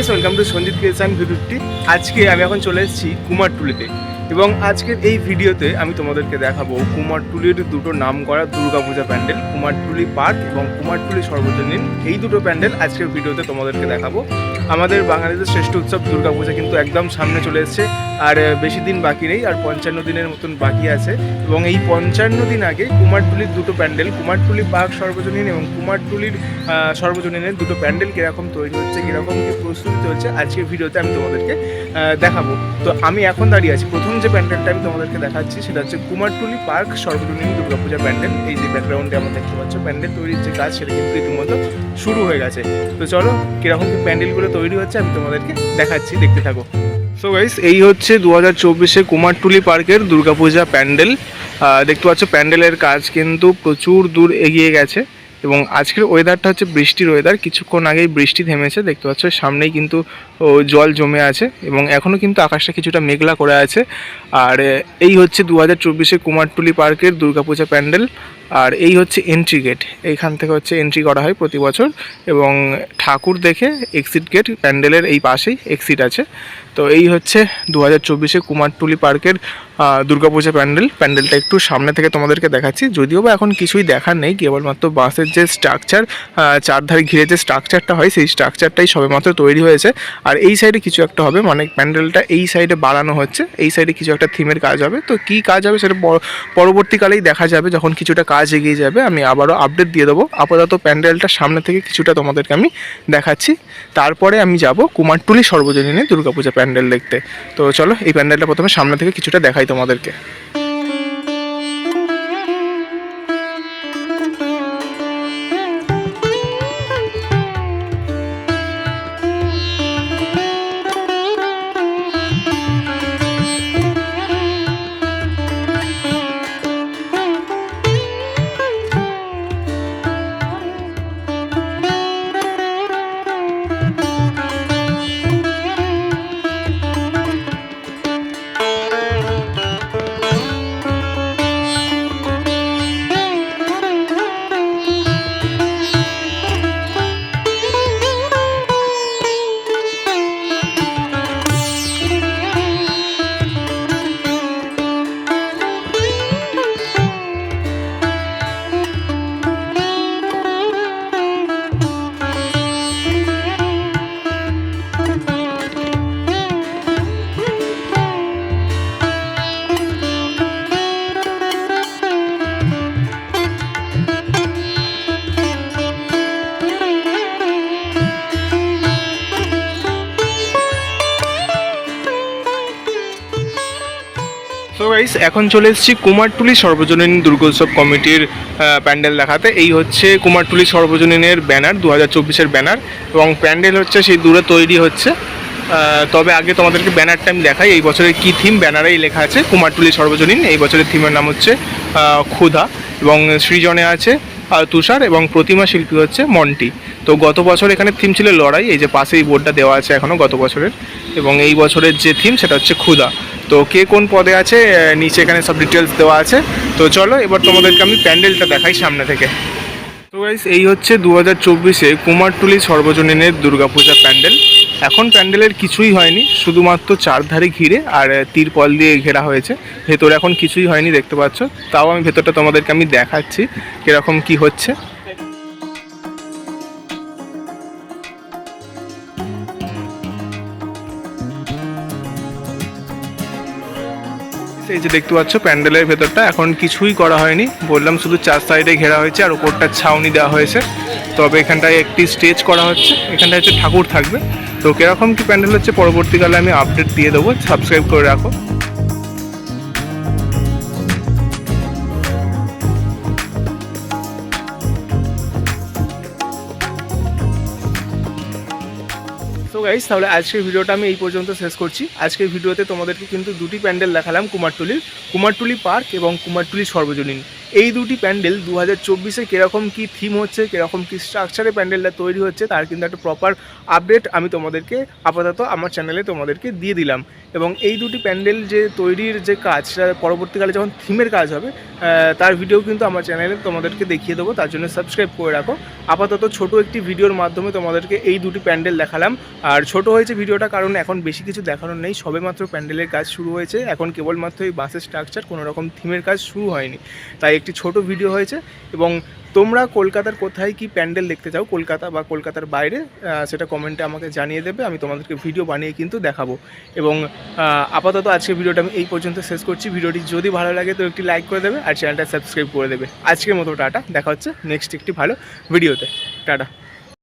Guys welcome to Sanjit Kishan ভিডিওটি আজকে আমি এখন চলে এসেছি কুমারটুলিতে এবং আজকের এই ভিডিওতে আমি তোমাদেরকে দেখাবো কুমারটুলির দুটো নাম করা দুর্গাপূজা প্যান্ডেল কুমারটুলি পার্ক এবং কুমারটুলি সর্বজনীন। এই দুটো প্যান্ডেল আজকের ভিডিওতে তোমাদেরকে দেখাবো। আমাদের বাঙালিদের শ্রেষ্ঠ উৎসব দুর্গাপূজা কিন্তু একদম সামনে চলে এসেছে। আর বেশি দিন বাকি নেই, আর পঞ্চান্ন দিনের মতন বাকি আছে। এবং এই পঞ্চান্ন দিন আগে কুমারটুলির দুটো প্যান্ডেল, কুমারটুলি পার্ক সর্বজনীন এবং কুমারটুলির সর্বজনীনের দুটো প্যান্ডেল কীরকম তৈরি হচ্ছে, কীরকম কি প্রস্তুতি চলছে আজকের ভিডিওতে আমি তোমাদেরকে দেখাবো। তো আমি এখন দাঁড়িয়ে আছি, প্রথম যে প্যান্ডেলটা আমি তোমাদেরকে দেখাচ্ছি, সেটা হচ্ছে কুমারটুলি পার্ক সর্বজনীন দুর্গাপূজা প্যান্ডেল। এই যে ব্যাকগ্রাউন্ডে আমরা দেখতে পাচ্ছ, প্যান্ডেল তৈরির যে কাজ, সেটা কিন্তু রীতিমতো শুরু হয়ে গেছে। তো চলো, কীরকম প্যান্ডেলগুলো তৈরি হচ্ছে, আমি তোমাদেরকে দেখাচ্ছি, দেখতে থাকো। সো গাইস এই হচ্ছে দু হাজার চব্বিশে কুমারটুলি পার্কের দুর্গাপূজা প্যান্ডেল। দেখতে পাচ্ছ, প্যান্ডেলের কাজ কিন্তু প্রচুর দূর এগিয়ে গেছে এবং আজকের ওয়েদারটা হচ্ছে বৃষ্টির ওয়েদার কিছুক্ষণ আগেই বৃষ্টি থেমেছে, দেখতে পাচ্ছ, সামনেই কিন্তু জল জমে আছে এবং এখনও কিন্তু আকাশটা কিছুটা মেঘলা করে আছে। আর, এই হচ্ছে দু হাজার চব্বিশে কুমারটুলি পার্কের দুর্গাপূজা প্যান্ডেল। আর এই হচ্ছে এন্ট্রি গেট এইখান থেকে হচ্ছে এন্ট্রি করা হয় প্রতি বছর এবং ঠাকুর দেখে এক্সিট গেট প্যান্ডেলের এই পাশেই এক্সিট আছে। তো এই হচ্ছে দু হাজার চব্বিশে কুমারটুলি পার্কের দুর্গাপূজা প্যান্ডেল। প্যান্ডেলটা একটু সামনে থেকে তোমাদেরকে দেখাচ্ছি। যদিও বা এখন কিছুই দেখার নেই, কেবলমাত্র বাঁশের যে স্ট্রাকচার চারধারে ঘিরে যে স্ট্রাকচারটা হয়, সেই স্ট্রাকচারটাই সবেমাত্র তৈরি হয়েছে। আর এই সাইডে কিছু একটা হবে মানে প্যান্ডেলটা এই সাইডে বাড়ানো হচ্ছে। এই সাইডে কিছু একটা থিমের কাজ হবে। তো কী কাজ হবে সেটা পরবর্তীকালেই দেখা যাবে, যখন কিছুটা কাজ এগিয়ে যাবে, আমি আবারও আপডেট দিয়ে দেবো। আপাতত প্যান্ডেলটা সামনে থেকে কিছুটা তোমাদেরকে আমি দেখাচ্ছি। তারপরে আমি যাব কুমারটুলি সর্বজনীনে দুর্গাপূজা প্যান্ডেল দেখতে। তো চলো, এই প্যান্ডেলটা প্রথমে সামনে থেকে কিছুটা দেখাই তোমাদেরকে। গাইস এখন চলে এসেছি কুমারটুলি সর্বজনীন দুর্গোৎসব কমিটির প্যান্ডেল দেখাতে। এই হচ্ছে কুমারটুলি সর্বজনীনের ব্যানার দু হাজার ব্যানার, এবং প্যান্ডেল হচ্ছে সেই দূরে তৈরি হচ্ছে। তবে আগে তোমাদেরকে ব্যানারটা আমি দেখাই, এই বছরের কী থিম ব্যানারেই লেখা আছে, কুমারটুলি সর্বজনীন। এই বছরের থিমের নাম হচ্ছে ক্ষুধা, এবং সৃজনে আছে তুষার, এবং প্রতিমা শিল্পী হচ্ছে মন্টি। তো গত বছর এখানে থিম ছিল লড়াই, এই যে পাশেই বোর্ডটা দেওয়া আছে এখনও গত বছরের। এবং এই বছরের যে থিম সেটা হচ্ছে ক্ষুধা। তো কে কোন পদে আছে নিচে এখানে সব ডিটেলস দেওয়া আছে। তো চলো, এবার তোমাদেরকে আমি প্যান্ডেলটা দেখাই সামনে থেকে। তো গাইস এই হচ্ছে দু হাজার চব্বিশে কুমারটুলি সর্বজনীনের দুর্গাপূজা প্যান্ডেল। এখন প্যান্ডেলের কিছুই হয়নি, শুধুমাত্র চারধারে ঘিরে আর তিরপল দিয়ে ঘেরা হয়েছে। ভেতরে এখন কিছুই হয়নি, দেখতে পাচ্ছ। তাও আমি ভেতরটা তোমাদেরকে আমি দেখাচ্ছি, কীরকম কি হচ্ছে। এই যে দেখতে পাচ্ছ, প্যান্ডেলের ভেতরটা। এখন কিছুই করা হয়নি। বললাম শুধু চার সাইডে ঘেরা হয়েছে আর ওপরটা ছাউনি দেওয়া হয়েছে। তবে এখানটায় একটি স্টেজ করা হচ্ছে। এখানটায় হচ্ছে ঠাকুর থাকবে। তো কেরকম কি প্যান্ডেল হচ্ছে, পরবর্তীকালে আমি আপডেট দিয়ে দেবো। সাবস্ক্রাইব করে রাখো। তো গাইস তাহলে আজকের ভিডিওটা আমি এই পর্যন্ত শেষ করছি। আজকের ভিডিওতে তোমাদেরকে কিন্তু দুটি প্যান্ডেল দেখালাম কুমারটুলির, কুমারটুলি পার্ক এবং কুমারটুলি সর্বজনীন। এই দুটি প্যান্ডেল দু হাজার চব্বিশে কীরকম কী থিম হচ্ছে, কীরকম কী স্ট্রাকচারে প্যান্ডেলটা তৈরি হচ্ছে, তার কিন্তু একটা প্রপার আপডেট আমি তোমাদেরকে আপাতত আমার চ্যানেলে তোমাদেরকে দিয়ে দিলাম। এবং এই দুটি প্যান্ডেল যে তৈরির যে কাজ, সেটা পরবর্তীকালে যখন থিমের কাজ হবে তার ভিডিও কিন্তু আমার চ্যানেলে তোমাদেরকে দেখিয়ে দেবো, তার জন্য সাবস্ক্রাইব করে রাখো। আপাতত ছোট একটি ভিডিওর মাধ্যমে তোমাদেরকে এই দুটি প্যান্ডেল দেখালাম। আর ছোট হয়েছে ভিডিওটা কারণ এখন বেশি কিছু দেখানোর নেই, সবেমাত্র প্যান্ডেলের কাজ শুরু হয়েছে, এখন কেবলমাত্র এই বাসের স্ট্রাকচার কোনো রকম থিমের কাজ শুরু হয়নি। তাই একটি ছোট ভিডিও হয়েছে এবং তোমরা কলকাতার কোথায় কি প্যান্ডেল দেখতে চাও, কলকাতা বা কলকাতার বাইরে সেটা কমেন্টে আমাকে জানিয়ে দেবে, আমি তোমাদেরকে ভিডিও বানিয়ে কিন্তু দেখাবো। এবং আপাতত আজকে ভিডিওটা আমি এই পর্যন্ত শেষ করছি। ভিডিওটি যদি ভালো লাগে তো একটি লাইক করে দেবে আর চ্যানেলটা সাবস্ক্রাইব করে দেবে। আজকের মতো টাটা, দেখা হচ্ছে নেক্সট একটি ভালো ভিডিওতে টাটা।